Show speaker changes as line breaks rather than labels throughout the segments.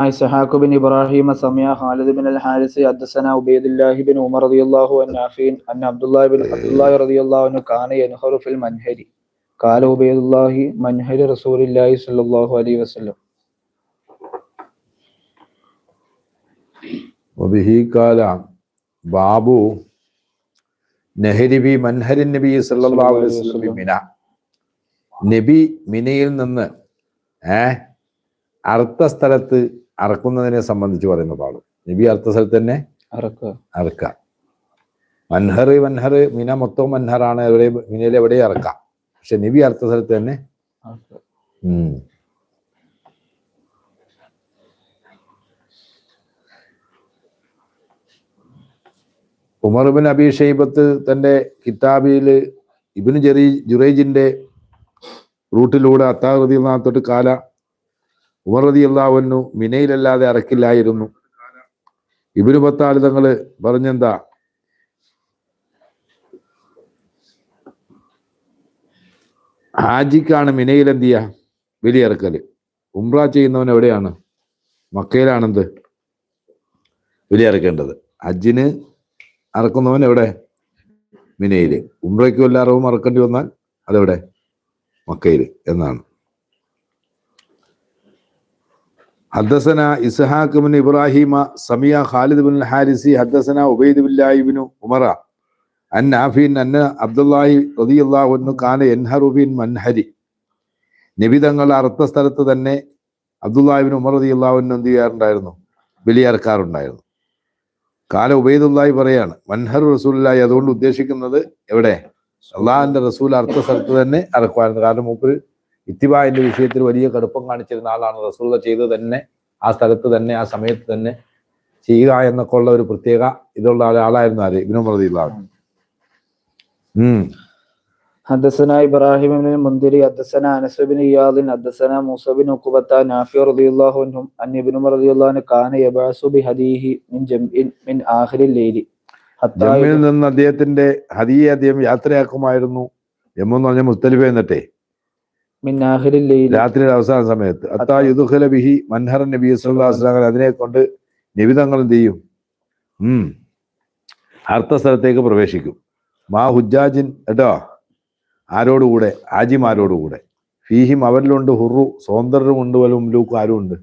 إسحاق بن إبراهيم سمع خالد بن الحارث حدثنا عبيد الله بن عمر رضي الله عنه نافع أن عبد الله بن عبد الله رضي الله عنه كان ينهر في المنهر قال عبيد الله منهر رسول الله صلى الله عليه وسلم
വബിഹി കാല ബാബു നെഹരിബി മൻഹരിൻ നബി സല്ലല്ലാഹു അലൈഹി വസല്ലം ബി മിന നബി മിനയിൽ നിന്ന് ഏ അർത്ഥ സ്ഥലത്ത് അറക്കുന്നതിനെ സംബന്ധിച്ച് പറയുന്ന പാടും. നബി അർത്ഥ സ്ഥലത്ത് തന്നെ അറക്കുക. മൻഹർ മൻഹർ മിന മൊത്തം മൻഹറാണ്. എവിടെ മിനയിൽ എവിടെയും അറക്കാം. പക്ഷെ നബി അർത്ഥ സ്ഥലത്ത് തന്നെ ഉമർബിൻ അബി ഷെയ്ബത്ത് തന്റെ കിതാബിൽ ഇബിന് ജെറി ജുറൈജിന്റെ റൂട്ടിലൂടെ അത്താറുദീനാത്തോട്ട് കാല ഉമർ റതി മിനയിലല്ലാതെ അറക്കില്ലായിരുന്നു. ഇബിനു പത്താൽ തങ്ങൾ പറഞ്ഞെന്താ? ഹാജിക്കാണ് മിനയിൽ എന്ത് ചെയ്യുക ബലിയിറക്കൽ ഉംറ ചെയ്യുന്നവൻ എവിടെയാണ്? മക്കയിലാണെന്ത്? ബലിയിറക്കേണ്ടത് ഹജ്ജിന് അറക്കുന്നവൻ എവിടെ? മിനയിൽ ഉംറയ്ക്ക് വല്ല അറവും അറക്കേണ്ടി വന്നാൽ അതെവിടെ? മക്കയിൽ എന്നാണ്. ഹദ്ദസന ഇസ്ഹാഖ് ബിൻ ഇബ്രാഹിമ സമിയ ഖാലിദ് ബിൻ ഹാരിസി ഹദ്ദസന ഉബൈദ് ബില്ലാഹിബിനു ഉമറ അൻ നാഫിൻ അന്ന അബ്ദുല്ലാഹി അൻഹു കാന എൻഹറുബിൻ മൻഹരി. നബി തങ്ങൾ അർത്ഥ സ്ഥലത്ത് തന്നെ അബ്ദുല്ലാഹിബിൻ ഉമർ റതിയുള്ളാഹുന്നു എന്ത് ചെയ്യാറുണ്ടായിരുന്നു? ബലിയേർക്കാറുണ്ടായിരുന്നു. കാല ഉബൈദുല്ലാഹി പറയാണ് മൻഹർ റസൂലായി അതുകൊണ്ട് ഉദ്ദേശിക്കുന്നത് എവിടെ? അള്ളാഹിന്റെ റസൂൽ അർത്ഥ സ്ഥലത്ത് തന്നെ ഇറക്കുമായിരുന്നു കാരണം മൂപ്പര് ഇത്തിബായിന്റെ വിഷയത്തിൽ വലിയ കടുപ്പം കാണിച്ചിരുന്ന ആളാണ് റസൂൽ ചെയ്ത് തന്നെ ആ സ്ഥലത്ത് തന്നെ ആ സമയത്ത് തന്നെ ചെയ്യുക എന്നൊക്കെ ഉള്ള ഒരു പ്രത്യേക ഇതുള്ള ആളായിരുന്നു ആര് ഇബിനു റളിയല്ലാഹു അൻഹു ഉം
حدثنا إبراهيم بن المنذر حدثنا أنس بن إياض حدثنا موسى بن عقبة نافع رضي الله عنهم أن ابن عمر رضي الله عنه كان يبعث بهديه من جمع من آخر الليل حتى
ജമ്മിൽ നിന്ന് അദ്ദേഹത്തിന്റെ ഹദിയെ അദ്ദേഹം യാത്രയാക്കുമായിരുന്നു ജമ്മു എന്ന് പറഞ്ഞ മുസ്തലിഫ എന്നിട്ടേ
من آخر الليل
രാത്രിയുടെ അവസാന സമയത്ത്. അത്താ യുദുഖല ബിഹി മൻഹറൻ നബി സുല്ലാസ്ലാങ്ങൾ അതിനെ കൊണ്ട് നിബിതങ്ങൾ എന്ത് ചെയ്യും? അർത്ഥ സ്ഥലത്തേക്ക് പ്രവേശിക്കും. മാ ഹുജാജിൻ കേട്ടോ? ആരോടുകൂടെ? ആജിമാരോടുകൂടെ ഫീഹിം അവരിലുണ്ട് ഹുറു സ്വതന്ത്രരുമുണ്ട് വല്ല ഉംലൂക്കും ആരുമുണ്ട്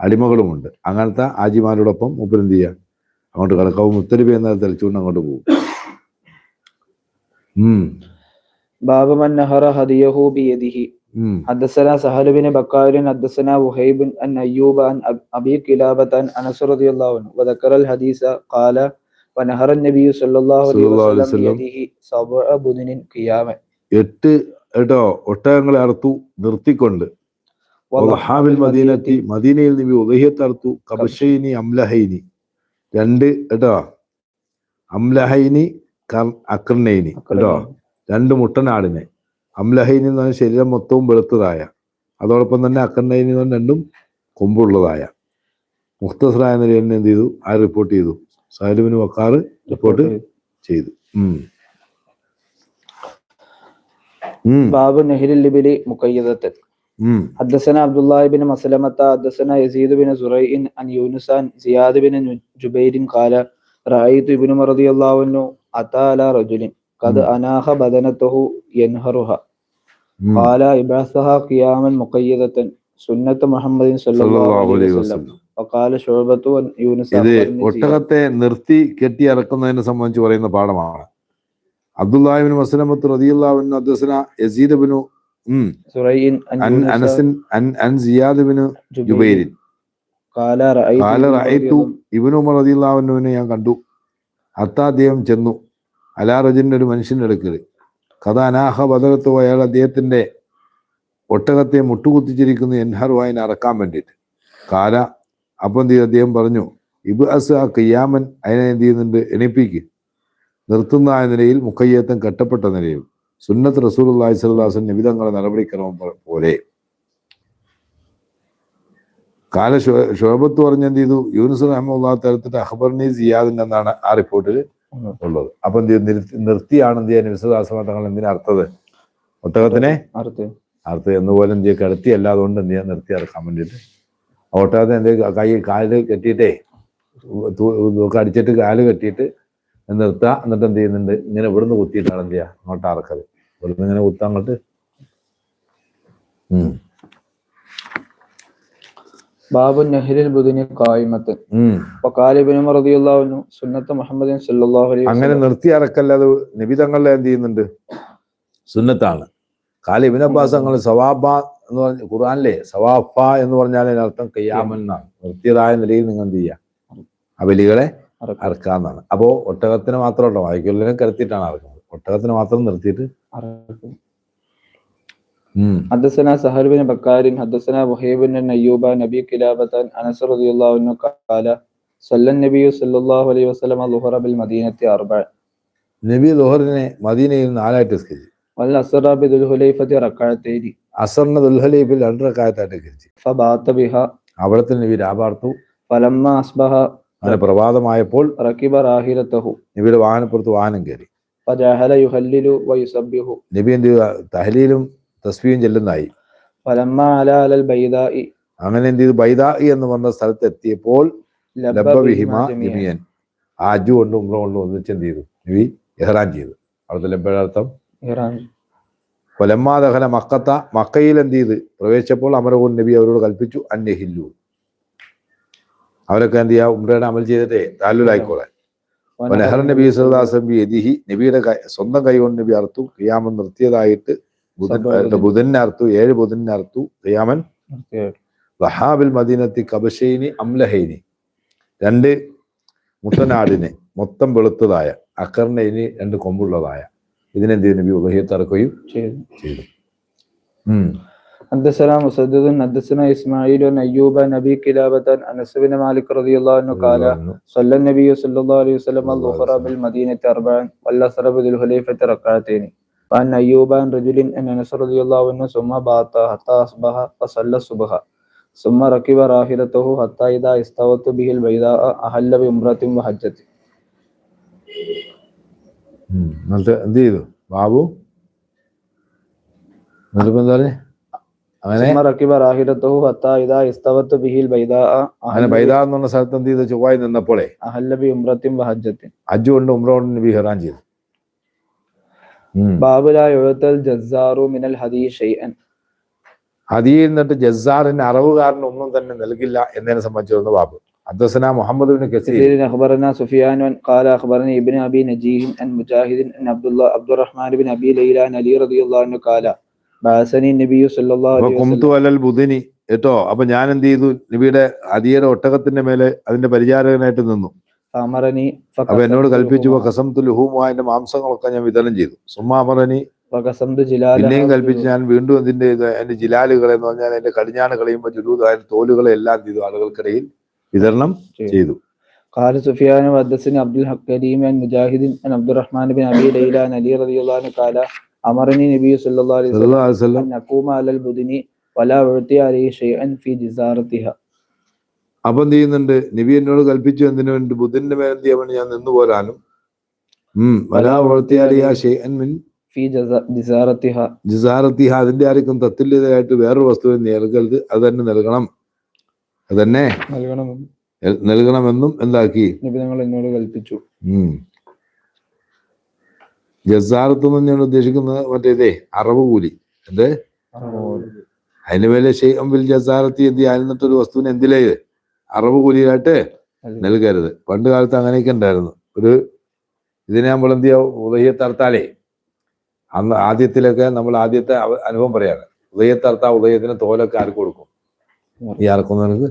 അടിമകളുമുണ്ട്. അങ്ങനത്തെ ആജിമാരോടൊപ്പം മുപ്പരെന്ത് ചെയ്യുക അങ്ങോട്ട് കിടക്കാവ് മുത്തലിബി എന്ന തെളിച്ചുകൊണ്ട് അങ്ങോട്ട് പോകും. ഉം.
ഹദിയഹു
ബിയദിഹി.
حدثنا سهل بن بكار حدثنا وهيب عن أيوب عن أب- أبي كلابة عن أنس رضي الله عنه وذكر الحديث قال ونهر النبي صلى الله عليه
صلى الله عليه
وسلم
وسلم.
بيده سبع بدن قياما
എട്ട് കേട്ടോ ഒട്ടകങ്ങളെ അറുത്തു നിർത്തിക്കൊണ്ട് വളഹാബിൽ മദീനത്തി മദീനയിൽ നബി ഉദഹിയത്ത് അറുത്തു കബഷൈനി അംലഹൈനി രണ്ട് കേട്ടോ അംലഹൈനി കർ- അക്രനൈനി കേട്ടോ രണ്ട് മുട്ടനാടിനെ അംലഹൈനി എന്ന് പറഞ്ഞാൽ ശരീരം മൊത്തവും വെളുത്തതായ അതോടൊപ്പം തന്നെ അക്രനൈനി എന്ന് പറഞ്ഞാൽ രണ്ടും കൊമ്പുള്ളതായ മുഖ്തസറായ നിലയിൽ തന്നെ എന്ത് ചെയ്തു ആ റിപ്പോർട്ട് ചെയ്തു സാലിബിന് വക്കാറ് റിപ്പോർട്ട് ചെയ്തു ഉം. ഉം.
باب نهر الإبل مقيدة
ഉം.
حدثنا عبد الله بن مسلمة حدثنا يزيد بن زريع عن يونس عن زياد بن جبير قال رأيت ابن عمر رضي الله عنه أتى على رجل قد
مم.
أناخ بدنته ينهرها
ഉം.
قال ابعثها قياما مقيدة سنة محمد صلى الله
സല്ലല്ലാഹു
عليه
അലൈഹി
وسلم
വസല്ലം.
وقال شعبة عن يونس
ഇത്
أخبرني زياد.
ഒട്ടകത്തെ നിർത്തി കെട്ടി ഇറക്കുന്നതിനെ സംബന്ധിച്ച് പറയുന്ന പാഠമാണ് അബ്ദുല്ലാഹിബിൻ മസ്ലമത്ത് റതിയുള്ളാവിന് അദ്ദസന യസീദബിനു ഉം
زريع عن
അൻ
يونس
അനസിൻ അൻ അൻ സിയാദിബിനു
جبير
ജുബൈരിൻ
قال رأيت
കാല
ابن عمر رضي
റഅയ്തു
الله-
ഇബ്നു ഉമർ റളിയല്ലാഹുവിനെ ഞാൻ കണ്ടു അത്ത അദ്ദേഹം ചെന്നു അലാ റജുലിന്റെ ഒരു മനുഷ്യന്റെ അടുക്കൽ കഥ അനാഹ ബദലത്തോ അയാൾ അദ്ദേഹത്തിന്റെ ഒട്ടകത്തെ മുട്ടുകുത്തിച്ചിരിക്കുന്നു എൻഹർവായിനെ അറക്കാൻ വേണ്ടിയിട്ട്. കാല അപ്പം എന്ത് ചെയ്തു? അദ്ദേഹം പറഞ്ഞു ഇബ് അസ് ആ കയ്യാമൻ അതിനെ എന്ത് ചെയ്യുന്നുണ്ട്? എണിപ്പിക്ക്. നിർത്തുന്ന ആ നിലയിൽ മുക്കയ്യത്തം കെട്ടപ്പെട്ട നിലയിൽ. സുന്നത്ത് റസൂൽ അള്ളാഹി സ്വല്ലാസൻ നടപടിക്രമം പോലെ. കാല ശോഭത്ത് പറഞ്ഞ എന്ത് ചെയ്തു? യൂനുസ് റഹ്മുല്ലാ അഹബർ അഖബർനി സിയാദിന്റെ എന്നാണ് ആ റിപ്പോർട്ടിൽ ഉള്ളത്. അപ്പൊ എന്ത് നിർത്തിയാണ് എന്ത് ചെയ്യാൻ? വിശ്വദാസ തങ്ങൾ എന്തിനാ അർത്ഥത്? ഒട്ടകത്തിനെ?
അർത്ഥം.
എന്നുപോലെ എന്ത് ചെയ്യുക കിടത്തിയല്ല അതുകൊണ്ട് എന്ത് ചെയ്യാൻ നിർത്തി അറക്കാൻ വേണ്ടിയിട്ട് ഒട്ടകത്തിന് എന്ത് കൈ കാൽ കെട്ടിയിട്ടേ കടിച്ചിട്ട് കാൽ കെട്ടിയിട്ട് നിർത്തുക എന്നിട്ട് എന്ത് ചെയ്യുന്നുണ്ട്? ഇങ്ങനെ ഇവിടുന്ന് കുത്തിയിട്ടാണ് എന്ത് ചെയ്യുക? അങ്ങോട്ട് അറക്കത് ഇവിടുന്ന് ഇങ്ങനെ കുത്താൻ അങ്ങോട്ട്. ഉം.
ബാബു നെഹ്റിൽ ബുദിനെ കായ്മത്ത്. അപ്പൊ കാലിബിനും സുന്നത്ത് മുഹമ്മദിൻ അലൈഹി
അങ്ങനെ നിർത്തി അറക്കല്ലാതെ നിബിതങ്ങളിൽ എന്ത് ചെയ്യുന്നുണ്ട്? സുന്നത്താണ്. കാലിബിൻ അബ്ബാസ് അങ്ങനെ സവാബ എന്ന് പറഞ്ഞ ഖുർആാനല്ലേ സവാഫ എന്ന് പറഞ്ഞാൽ അതിനർത്ഥം കയ്യാമെന്നാണ് നിർത്തിയതായ നിലയിൽ നിങ്ങൾ എന്ത് ചെയ്യുക?
അബലികളെ
അറക്കാന്നാണ് അപ്പോൾ ഒട്ടകത്തിന് മാത്രമല്ല വായിക്കുള്ളിനെ കരുത്തിയിട്ടാണ് അറക്കുന്നത്. ഒട്ടകത്തിന് മാത്രം നിർത്തിയിട്ട്
حدثنا سهل بن بكار حدثنا وهيب بن أيوب نبي كلابة عن أنس رضي الله عنه قال صلى النبي صلى الله عليه وسلم الظهر بالمدينة أربع
നബി ദോഹറിനെ മദീനയിൽ നാലായിട്ട് സ്കരിച്ചു
والأسرى بذو الحليفة ركعتين
അസറിന് ദുൽഹലീഫിൽ രണ്ട് റക്കായത്തായിട്ട് സ്കരിച്ചു
فبات بها
അവിടത്തെ നബി രാപാർത്തു
فلما أصبح
അങ്ങനെ പ്രഭാതമായപ്പോൾ
ركب راحلته
നബിയുടെ വാഹനപ്പുറത്ത് വാഹനം കയറി
فجعل يهلل ويسبح
നബി എന്ത് ചെയ്യുക തഹലീലും
തസ്വീം ചെല്ലുന്നായി
അങ്ങനെ എന്ത് ചെയ്തു? ബൈദായി എന്ന് പറഞ്ഞ സ്ഥലത്ത് എത്തിയപ്പോൾ ആജു ആ കൊണ്ട് ഉമ്ര കൊണ്ട് ഒന്നിച്ച് എന്ത് ചെയ്തു? നബി എഹ്റാൻ ചെയ്തു. അവിടുത്തെ ലബയുടെ
അർത്ഥം?
കൊലമ്മാ ദഹല മക്കത്ത. മക്കയിൽ എന്ത് ചെയ്ത്? പ്രവേശിച്ചപ്പോൾ അമരകൂർ നബി അവരോട് കൽപ്പിച്ചു അന്യഹില്ലു. അവരൊക്കെ എന്ത് ചെയ്യാ? ഉമ്രയുടെ അമൽ ചെയ്തിട്ടേ താലുലായിക്കോളാൻ നെഹ്റ നബി സല്ലാസം എതിഹി നബിയുടെ സ്വന്തം കൈ കൊണ്ട് നബി അർത്തു ക്രിയാമം നിർത്തിയതായിട്ട് ബുധൻ
സബ്
ബുധനെ അർത്തു ഏഴ് ബുധനെ അർത്തു ഖിയാമൻ വഹാബിൽ മദീനത്തി കബഷൈനി അംലഹൈനി രണ്ട് മുട്ടനാടിനെ മൊത്തം വെളുത്തതായ അക്കറിന് രണ്ട് കൊമ്പുള്ളതായ ഇതിനെന്ത് ചെയ്തു നബി ഉലഹിയത്ത് ഇറക്കുകയും
ചെയ്തു.
ചെയ്തു ഉം.
حدثنا مسدد حدثنا اسماعيل بن ايوب عن ابي كلابة عن انس بن مالك رضي الله عنه قال صلى النبي صلى الله عليه وسلم
صلى الله عليه
الظهر
وسلم.
بالمدينة أربعا والأسر بذي الحليفة ركعتين وعن أيوب عن رجل أن أنس رضي الله عنه ثم بات حتى أصبح فصلى الصبح ثم ركب راحلته حتى إذا استوت به البيضاء أهل بامرأة وحجة
ഉം. എന്നിട്ട് എന്ത് ചെയ്തു ബാബു എന്നിട്ടിപ്പോ എന്താ പറഞ്ഞേ അങ്ങനെ
ثم ركب راحلته حتى إذا استوت به البيضاء
അങ്ങനെ
أهل,
ബൈദ എന്ന് പറഞ്ഞ സ്ഥലത്ത് എന്ത് ചെയ്തു ചൊവ്വായി നിന്നപ്പോളെ
أهل بامرأة وحجة
അജു കൊണ്ട് ഉമ്ര കൊണ്ട് നബി ഹെറാൻ ചെയ്തു ഉം.
باب لا يعطى الجزار من الهدي شيئا
ഹദിയിൽ നിന്നിട്ട് ജസാറിന് അറവുകാരന് ഒന്നും തന്നെ നൽകില്ല എന്നതിനെ സംബന്ധിച്ചിരുന്ന ബാബു അദ്ദസന മുഹമ്മദ് ബിൻ കസീർ
كثير أخبرنا سفيان قال أخبرني ابن أبي نجيه عن مجاهد أن عبد الله عبد الرحمن بن أبي ليلى عن علي رضي الله عنه قال بعثني النبي صلى الله
അപ്പൊ
عليه
കുംതു
وسلم
അലൽ ബുധിനി കേട്ടോ അപ്പൊ ഞാൻ എന്ത് ചെയ്തു നബിയുടെ ഹദിയുടെ ഒട്ടകത്തിന്റെ മേലെ അതിന്റെ പരിചാരകനായിട്ട് നിന്നു
فأمرني
അപ്പൊ എന്നോട്
فقسمت
കൽപ്പിച്ചു
لهما-
കസം തുലുഹുമ അതിന്റെ മാംസങ്ങളൊക്കെ ഞാൻ വിതരണം ചെയ്തു സുമ്മാമറനി
وقسمت جلالها
പിന്നെയും കൽപ്പിച്ച്
وجلودها.
ഞാൻ വീണ്ടും അതിന്റെ ഇത് അതിന്റെ ജിലാലുകളെ എന്ന് പറഞ്ഞാൽ അതിന്റെ കടിഞ്ഞാണ് കളയുമ്പോൾ ജുലൂദ് അതിന്റെ തോലുകളെ എല്ലാം ചെയ്തു ആളുകൾക്കിടയിൽ വിതരണം ചെയ്തു
قال سفيان وحدثني عبد الكريم عن مجاهد عن عبد الرحمن بن أبي ليلى عن علي رضي الله عنه قال أمرني النبي صلى الله عليه وسلم
സല്ലല്ലാഹു അലൈഹി വസല്ലം
أن نقوم على البدن ولا أعطي عليه شيئا في جزارتها
അപ്പം എന്ത് ചെയ്യുന്നുണ്ട്? നബി എന്നോട് കൽപ്പിച്ചു എന്തിനു വേണ്ടി? ബുധന്റെ മേലെന്തി അവൻ ഞാൻ നിന്നു പോരാനും. അതിന്റെ ആർക്കും തത്തുല്യതയായിട്ട് വേറൊരു വസ്തു നൽകരുത് അത് തന്നെ നൽകണം. അതന്നെ
നൽകണമെന്നും
എന്താക്കി?
എന്നോട് കൽപ്പിച്ചു.
ജസാറത്ത് എന്ന് ഞാൻ ഉദ്ദേശിക്കുന്നത് മറ്റേതേ അറവ് കൂലി. എന്ത്? അതിന് മേലെ ബിൽ ജസാറത്തി എന്ത് ആയിരുന്നിട്ടൊരു വസ്തുവിന് എന്തിലേ അറവ് കൂലിയായിട്ട് നൽകരുത്. പണ്ട് കാലത്ത് അങ്ങനെയൊക്കെ ഉണ്ടായിരുന്നു. ഒരു ഇതിനെ നമ്മൾ എന്ത് ചെയ്യാം? ഉദയത്തർത്താലേ അന്ന് ആദ്യത്തിലൊക്കെ നമ്മൾ ആദ്യത്തെ അനുഭവം പറയാണ് ഉദയത്തർത്ത ഉദയത്തിന് തോലൊക്കെ ആർക്ക് കൊടുക്കും? ഈ അറക്കുന്നവർക്ക്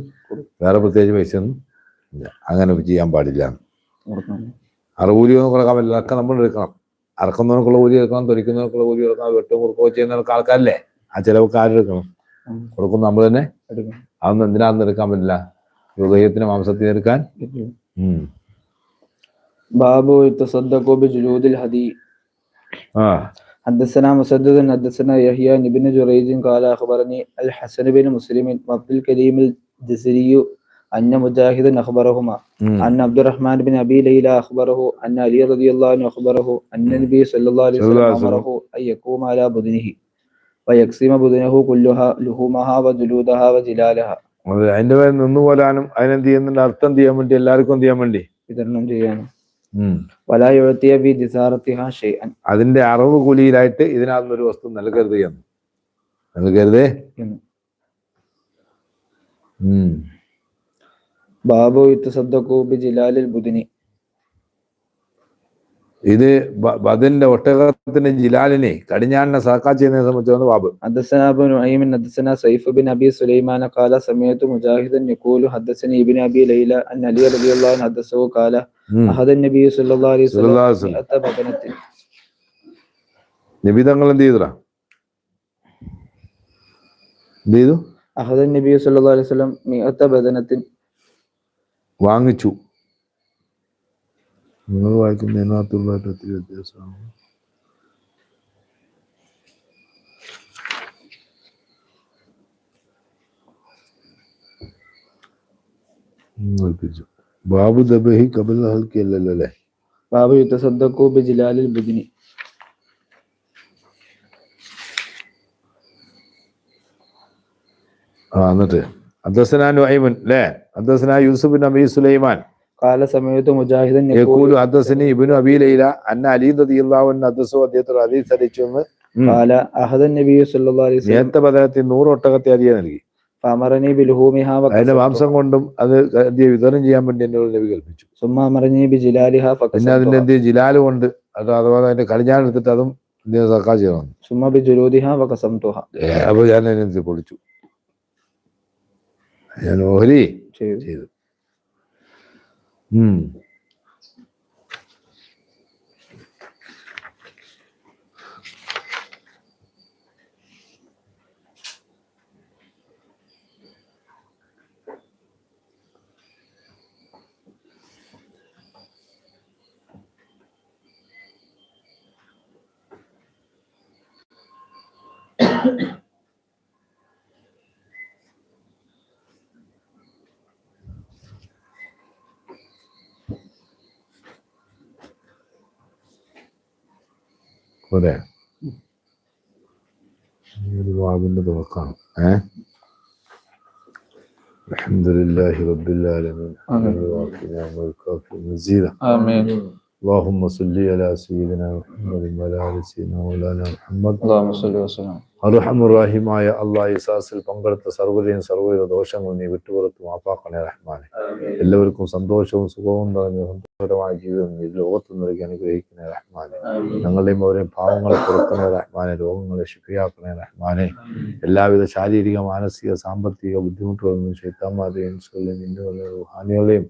വേറെ പ്രത്യേകിച്ച് പൈസ ഒന്നും ഇല്ല. അങ്ങനെ ചെയ്യാൻ പാടില്ല. അറുകൂലി ഒന്നും കൊടുക്കാൻ പറ്റില്ല അതൊക്കെ നമ്മൾ എടുക്കണം. അറക്കുന്നവർക്കുള്ള കൂലി എടുക്കണം തൊലിക്കുന്നവർക്കുള്ള കൂലി എടുക്കണം വെട്ടും കുറുക്കോ ചെയ്യുന്നവർക്ക് ആൾക്കാരല്ലേ? ആ ചിലവൊക്കെ ആരെടുക്കണം? കൊടുക്കും നമ്മൾ തന്നെ അതൊന്നും എന്തിനാണെന്ന് എടുക്കാൻ പറ്റില്ല? ഹൃദയത്തിന് മാംസത്തിന് എടുക്കാൻ ഉം.
ബാബു تصدقوا بجلود الهدي
ആ
حدثنا مسدد حدثنا يحيى عن ابن جريج قال اخبرني الحسن بن مسلم وعبد الكريم الجزري ان مجاهدا اخبرهما
ഉം.
ان عبد الرحمن بن ابي ليلى اخبره ان علي رضي الله عنه اخبره ان النبي صلى الله عليه
صلى الله
وسلم
عليه وسلم.
امره ان يقوم على بدنه ويقسم بدنه كلها لحومها وجلودها وجلالها
അത് അതിന്റെ പേര് നിന്ന് പോലാനും അതിനെന്ത് ചെയ്യുന്നുണ്ട് അർത്ഥം ചെയ്യാൻ വേണ്ടി എല്ലാവർക്കും ചെയ്യാൻ വേണ്ടി?
വിതരണം ചെയ്യാനും
അതിന്റെ അറിവ് കൂലിയിലായിട്ട് ഇതിനകത്തൊരു വസ്തു നൽകരുത് എന്ന്. നൽകരുത്.
ബാബു യുദ്ധ ബി ജിലാലിൽ ബുദിനി
ഇത് ബ- ബദലിന്റെ ഒട്ടകത്തിന്റെ ജിലാലിനെ കടിഞ്ഞാണിനെ സാക്കാ ചെയ്യുന്നതിനെ സംബന്ധിച്ചാണ് ബാബ്
حدثنا ابو نعيم حدثنا سيف بن ابي سليمان قال سمعت مجاهدا يقول حدثني ابن ابي ليلى ان علي رضي الله عنه حدثه قال
ഉം.
احد النبي صلى الله عليه
صلى الله عليه
وسلم
وسلم.
مئة بدنة
നിബിതങ്ങൾ എന്ത് ചെയ്തടാ എന്ത് ചെയ്തു
احد النبي صلى الله عليه وسلم مئة بدنة
വാങ്ങിച്ചു നിങ്ങൾ വായിക്കുന്നതിനകത്തുള്ളതായിട്ട് ഒത്തിരി വ്യത്യാസമാണ്. ബാബു ദബഹി കബൽ ഹൽക്കി അല്ലല്ലോ
ബാബു യുദ്ധസദ്ദക്കോ ബിജിലാലിൽ ബുദിനി
ആ എന്നിട്ട്. അദ്ദസന നുഐമുൻ അല്ലേ അദ്ദസന യൂസുഫ് നബി സുലൈമാൻ.
قال سمعت مجاهدا يقول
യഖൂലു ഹദ്ദസനി ഇബ്നു അബി ലൈല അന്ന അലി റളിയല്ലാഹു അൻഹു ഹദ്ദസു അദ്ദേഹത്തോട് ഹദീസ് അറിയിച്ചു എന്ന് ഉം.
قال احد النبي صلى الله عليه وسلم
നേരത്തെ പദത്തിൽ നൂറ് ഒട്ടകത്തെ അധികം നൽകി
فامرني بلحومها
അതിന്റെ
وكسرتها
മാംസം കൊണ്ടും അത് എന്ത് ചെയ്യും? വിതരണം ചെയ്യാൻ വേണ്ടി എന്നോട് നബി കൽപ്പിച്ചു
ثم امرني بجلالها
പിന്നെ അതിന്റെ
فكسرتها
എന്ത് ചെയ്യും? ജിലാല് കൊണ്ട് അത് അഥവാ അതിന്റെ കടിഞ്ഞാൻ എടുത്തിട്ട് അതും എന്ത് ചെയ്യും? സക്കാ ചെയ്യണം
ثم بجلودها وقسمتها
ഏ, അപ്പൊ ഞാൻ അതിനെന്ത് പൊളിച്ചു ഞാൻ ഓഹരി
ചെയ്തു.
ചെയ്തു പോരെ ഈ ഒരു വാവിന്റെ തുറക്കാണ് ഏ الحمد لله رب العالمين
آمين.
الواقع والكافي مزيدا
آمين
اللهم صل على سيدنا محمد وعلى ال سيدنا مولانا محمد
اللهم صل وسلم
അർഹമുറാഹിമായ അള്ളാഹ് ഇസാസിൽ പങ്കെടുത്ത സർവ്വതയും സർവ്വവിധ ദോഷങ്ങളും നീ വിട്ടുപുറത്ത് മാപ്പാക്കണേ റഹ്മാനെ എല്ലാവർക്കും സന്തോഷവും സുഖവും നിറഞ്ഞ സന്തോഷകരമായ ജീവിതം ഈ ലോകത്ത് നൽകി അനുഗ്രഹിക്കുന്ന റഹ്മാനെ ഞങ്ങളുടെയും ഓരോ ഭാവങ്ങൾ പുറത്തുന്ന റഹ്മാനെ രോഗങ്ങളെ ശുഭിയാക്കുന്ന റഹ്മാനെ എല്ലാവിധ ശാരീരിക മാനസിക സാമ്പത്തിക ബുദ്ധിമുട്ടുകളിൽ നിന്നും ശൈത്താന്മാരുടെയും നിന്നുകളെയും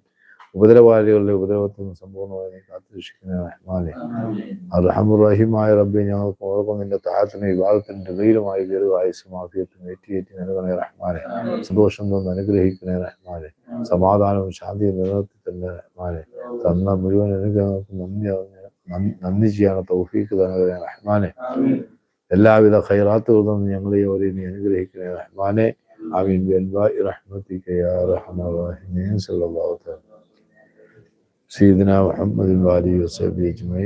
റുഹാനികളുടെയും ഉപദ്രവാദികളുടെ ഉപദ്രവത്തിൽ നിന്ന് സമ്പൂർണമായി നീ കാത്തുരക്ഷിക്കണേ റഹ്മാനെ അർഹമുറഹിമായ റബ്ബെ ഞങ്ങൾക്ക് ഓർക്കും നിന്റെ താഴത്തിന് വിവാദത്തിന്റെ ദീർഘമായി ദീർഘായുസും ആഫിയത്തും ഏറ്റിയേറ്റി നൽകണേ റഹ്മാനെ. സന്തോഷം തന്ന് അനുഗ്രഹിക്കണേ റഹ്മാനെ. സമാധാനവും ശാന്തിയും നിലനിർത്തി തന്നെ റഹ്മാനെ. തന്ന മുഴുവൻ അനുഗ്രഹങ്ങൾക്ക് നന്ദി നന്ദി- ചെയ്യാൻ തൗഫീക്ക് തന്നെ റഹ്മാനെ. എല്ലാവിധ ഖൈറാത്തുകളും നിന്ന് ഞങ്ങളെ നീ അനുഗ്രഹിക്കണേ റഹ്മാനെ. ആമീൻ. ബിഅൻവാഇ റഹ്മതിക യാ റഹീമീൻ. സല്ലല്ലാഹു തആല سيدنا محمد وآله وصحبه أجمعين.